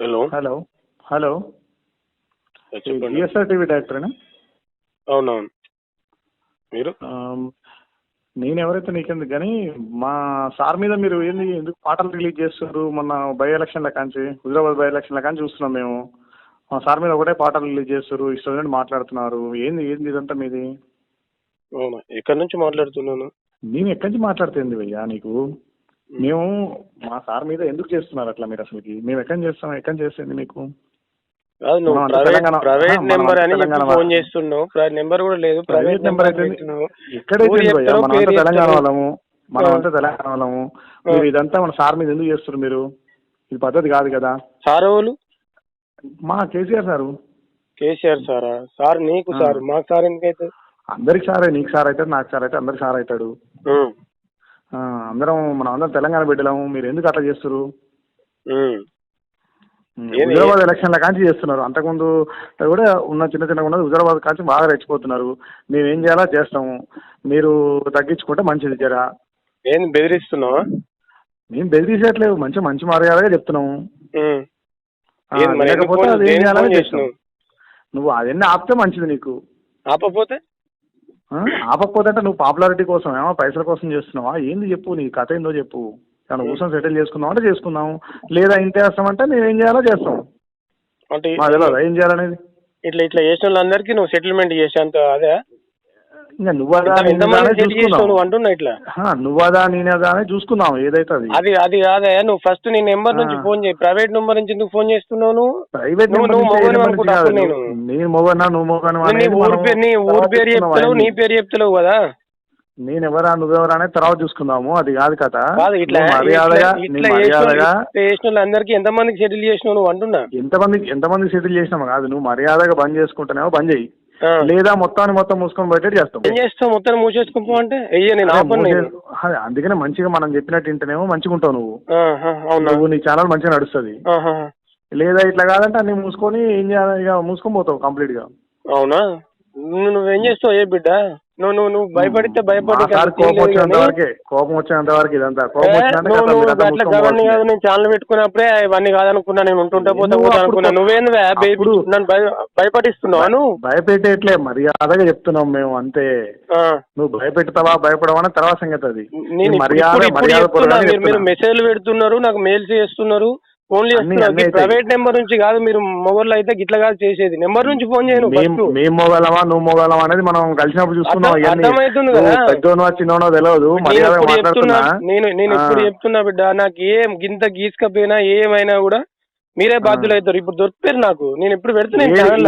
Hello. Hello. Hello. GSR TV డైరెక్టరేనా అవునవును. మీరు? నేను ఎవరైతే నీకెందుకు కానీ మా సార్ మీద మీరు ఏంది ఎందుకు పాటలు రిలీజ్ చేస్తున్నారు? మొన్న బై ఎలక్షన్ల కాంచి హుజరాబాద్ బై ఎలక్షన్ల కాంచి చూస్తున్నాం మేము. మా సార్ మీద ఒకటే పాటలు రిలీజ్ చేస్తారు ఇష్టం మాట్లాడుతున్నారు. ఏంది ఏంది ఇదంతా మీది? అవునా ఎక్కడి నుంచి మాట్లాడుతున్నాను? నేను ఎక్కడి నుంచి మాట్లాడుతుంది భయ్యా నీకు? మేము. మా సార్ మీద ఎందుకు చేస్తున్నారు అట్లా మీరు అసలుకి? మేము ఎక్కడి చేస్తాం? ఎక్కడి నుంచి చేస్తుంది మీకు? కాదు నువ్వు మనం అంతా ప్రైవేట్ తెలంగాణ- ప్రైవేట్ మనం నెంబర్ అంతా అని చెప్పి తెలంగాణ ఫోన్ వాళ్ళం. చేస్తున్నావు? ప్రైవేట్ నెంబర్ కూడా లేదు. ప్రైవేట్ నెంబర్ అయితే పెట్టినావు ఎక్కడైతే ఊరు భయ్యా చెప్తావు, మనం పేరు అంతా తెలంగాణ చెప్తావు. వాళ్ళము. మనం ఆ. అంతా తెలంగాణ వాళ్ళము. మీరు ఇదంతా మన సార్ మీద ఎందుకు చేస్తున్నారు మీరు? ఇది పద్ధతి కాదు కదా. సార్ ఎవరు? మా కేసీఆర్ సారు. కేసీఆర్ సారా? సార్ నీకు. సార్. మాకు సార్ ఎందుకైతే? అందరికి సారే నీకు సార్ అవుతాడు నాకు సార్ అయితే అందరికి సార్ అవుతాడు. అందరం మనం అందరం తెలంగాణ బిడ్డలము. మీరు ఎందుకు అట్లా చేస్తారు? హుజరాబాద్ ఎలక్షన్ల కాంచి చేస్తున్నారు. అంతకుముందు కూడా ఉన్న చిన్న చిన్నగా ఉన్నది. హుజరాబాద్ కాంచి బాగా రెచ్చిపోతున్నారు. మేము ఏం చేయాలో? చేస్తాము. మీరు తగ్గించుకుంటే మంచిది జరా. ఏంది బెదిరిస్తున్నావా? మేము బెదిరించట్లేదు మంచి మంచి మర్యాదగా చెప్తున్నాము. లేకపోతే అది ఏం దేనికి చేయాలో ఫోన్ చేస్తాం చేసినావు? నువ్వు అవన్నీ ఆపితే మంచిది నీకు. ఆపపోతే ఆపకపోతే నువ్వు పాపులారిటీ కోసం ఏమో పైసల కోసం చేస్తున్నావా? ఏంది చెప్పు నీ కథ ఏందో చెప్పు. ఏమన్నా కూర్చొని సెటిల్ చేసుకుందాం అంటే చేసుకుందాం లేదా ఇంత చేస్తామంటే మేము ఏం చేయాలో చేస్తాం. అంటే ఏం చేయాలనేది? ఇట్లా ఇట్లా చేసిన వాళ్ళందరికీ నువ్వు సెటిల్మెంట్ చేసేంత అదే? ఇంకా నువ్వదా చేసినావు నువ్వదా నేనేదా అని చూసుకుందాం ఏదైతే అది అది కాదే నువ్వు ఫస్ట్ నీ నెంబర్ నుంచి. ఫోన్ చేయి ప్రైవేట్ నెంబర్ నుంచి ఎందుకు ఫోన్ చేస్తున్నావు నువ్వు ప్రైవేట్. నేను. మొగనా నువ్వు మొగను నీ ఊరు పేరు చెప్తలేవు నీ. పేరు చెప్తలేవు కదా నేను ఎవరా నువ్వెవరా అనేది తర్వాత చూసుకుందాము అది కాదు కాదు వాళ్ళందరికీ ఎంతమందికి సెటిల్ చేసినావు నువ్వు అంటున్నా ఎంతమంది ఎంతమంది సెటిల్ చేసినాము కాదు నువ్వు మర్యాదగా బంద్ చేసుకుంటానేమో బంద్ చేయి. లేదా మొత్తాన్ని మొత్తం మూసుకొని పోయేటట్టు చేస్తాం. ఏం చేస్తావు? మొత్తం మూసేసుకుంపో అంటే? అయ్యే నేను అదే ఆపను నేను. మూసే- అదే, అందుకనే మంచిగా మనం చెప్పినట్టు వింటేనేమో మంచిగా ఉంటావు నువ్వు. ఆహా, అవునా? నువ్వు నీ ఛానల్ మంచిగా నడుస్తుంది. ఆహా. లేదా ఇట్లా కాదంటే అన్ని మూసుకొని ఏం చేయాలి? ఇక మూసుకొని పోతావు కంప్లీట్గా. అవునా? నువ్వు నువ్వేం చేస్తావు? ఏ బిడ్డ? నువ్వు నువ్వు నువ్వు భయపడితే భయపడి కోపం వచ్చేంత వరకే. కోపం వచ్చేంత వరకు ఇదంతా. కోపం అట్లా గవర్ని కాదు. నేను ఛానల్ పెట్టుకున్నప్పుడే ఇవన్నీ కాదనుకున్నా నేను ఉంటుంటే పోతే అప్పుడు అనుకున్నా నువ్వేంది నన్ను భయ- భయపడిస్తున్నావా నువ్వు? భయపెట్టేట్లే మర్యాదగా చెప్తున్నాం మేము అంతే. ఆ. నువ్వు భయపెడతావా భయపడవా తర్వాత సంగతి అది. మర్యాద మీరు. మెసేజ్లు పెడుతున్నారు నాకు మెయిల్స్ చేస్తున్నారు. అన్ని ప్రైవేట్ నెంబర్ నుంచి కాదు మీరు మొగోళ్ళు అయితే గిట్ల కాదు చేసేది. నెంబర్ నుంచి ఫోన్ చేయను మేం ఫస్ట్. మేం మోగలమా నువ్వు మోగలమా అనేది మనం కలిసినప్పుడు కదా. పెద్దోనో చిన్నోనో తెలియదు నేను నేను. ఎప్పుడు చెప్తున్నా బిడ్డ నాకు ఏం గింత గీసుకపోయినా ఏమైనా కూడా మీరే బాధ్యులు అవుతారు ఇప్పుడు దొరికిపోయారు నాకు. నేను ఎప్పుడు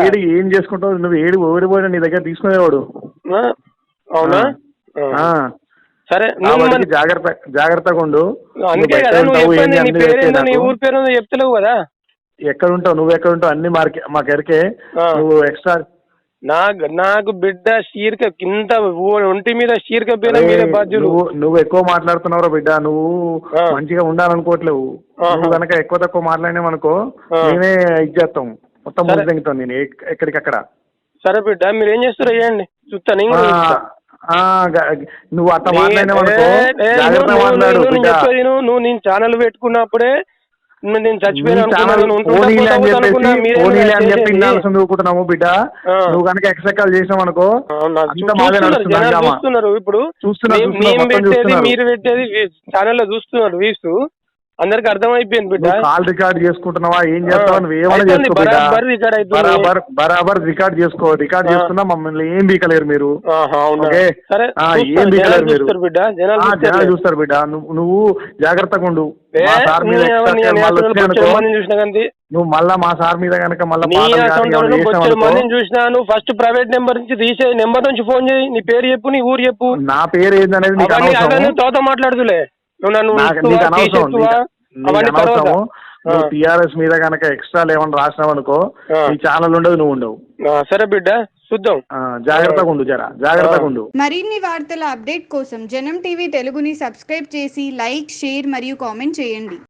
ఏడి ఏం చేసుకుంటావు? నువ్వు ఏడు ఓడిపోయినా నీ దగ్గర తీసుకునేవాడు. అవునా. సరే జాగ్రత్త జాగ్రత్తగా ఉండు అందుకే కదా నువ్వు చెప్పింది నీ నీ. ఊరి చెప్తలేవు కదా ఎక్కడ ఉంటావు నువ్వు ఎక్కడ ఉంటావు అన్ని మాకు మాకు ఎరికే. నువ్వు ఎక్స్ట్రా నాకు నాకు బిడ్డ శీర్క కింద ఒంటి మీద శీర్క పేరు బాధ్యులు నువ్వు ఎక్కువ మాట్లాడుతున్నావు బిడ్డ నువ్వు. మంచిగా ఉండాలనుకోవట్లేవు. నువ్వు కనుక ఎక్కువ తక్కువ మాట్లాడినావనుకో ఆ. నేనే ఇచ్చేస్తాం మొత్తం. ముందు నేను ఎక్- ఎక్కడికక్కడ సరే బిడ్డ మీరు ఏం చేస్తారో చేయండి చూస్తా నువ్వు అట్లా నువ్వు- నేను ఛానల్ పెట్టుకున్నప్పుడే నేను ఛానల్ బిడ్డ. నువ్వు కనుక ఎక్సెక్కాలు చేసావు అనుకో చూస్తున్నారు, ఇప్పుడు. చూస్తున్నారు, పెట్టేది. మీరు పెట్టేది ఛానల్లో చూస్తున్నారు వీస్. అందరికి అర్థమైపోయింది బిడ్డ. కాల్ రికార్డ్ చేసుకుంటున్నావా? ఏం చేస్తావా? నువ్వు ఏమైనా అయిపోయింది, చేసుకో బిడ్డ. బరాబర్ రికార్డ్ అయిపోయింది. బరాబర్ బరాబర్ రికార్డ్ చేసుకో. రికార్డ్ ఆ. చేసుకున్నా మమ్మల్ని ఏం బీకలేరు మీరు. ఓకే? ఏం బీకలేరు జనాలు మీరు. చూస్తారు బిడ్డ జనాలు చూస్తారు. నువ్వు జాగ్రత్తగా ఉండు. నువ్వు మళ్ళా మా సార్ మీద కనుక మళ్ళీ నీ పాటలు కానీ అకౌంట్ ఏమైనా బొచ్చెడు చేసావనుకో, మందిని చూసినా నువ్వు ఫస్ట్ ప్రైవేట్ నెంబర్ నుంచి తీసే నెంబర్ నుంచి ఫోన్ చేయి నీ పేరు చెప్పు నీ ఊరు చెప్పు. నా పేరు ఏందనేది తోత మాట్లాడుతులే నువ్వు నన్ను నాకు ఇస్తువా, నీకు అనవసరం తీసేస్తువా, నీకు- నీకు అవన్నీ తర్వాత అనవసరం నువ్వు. టీఆర్ఎస్ మీద కనుక ఎక్స్ట్రా ఏమన్నా రాసినావు అనుకో. నీ ఛానల్ ఉండదు నువ్వు ఉండవు. సరే బిడ్డ చూద్దాం. ఆ, జాగ్రత్తగా ఉండు జరా జాగ్రత్తగా ఉండు. మరిన్ని వార్తల అప్డేట్ కోసం జనం టీవీ తెలుగుని సబ్స్క్రైబ్ చేసి లైక్ షేర్ మరియు కామెంట్ చేయండి.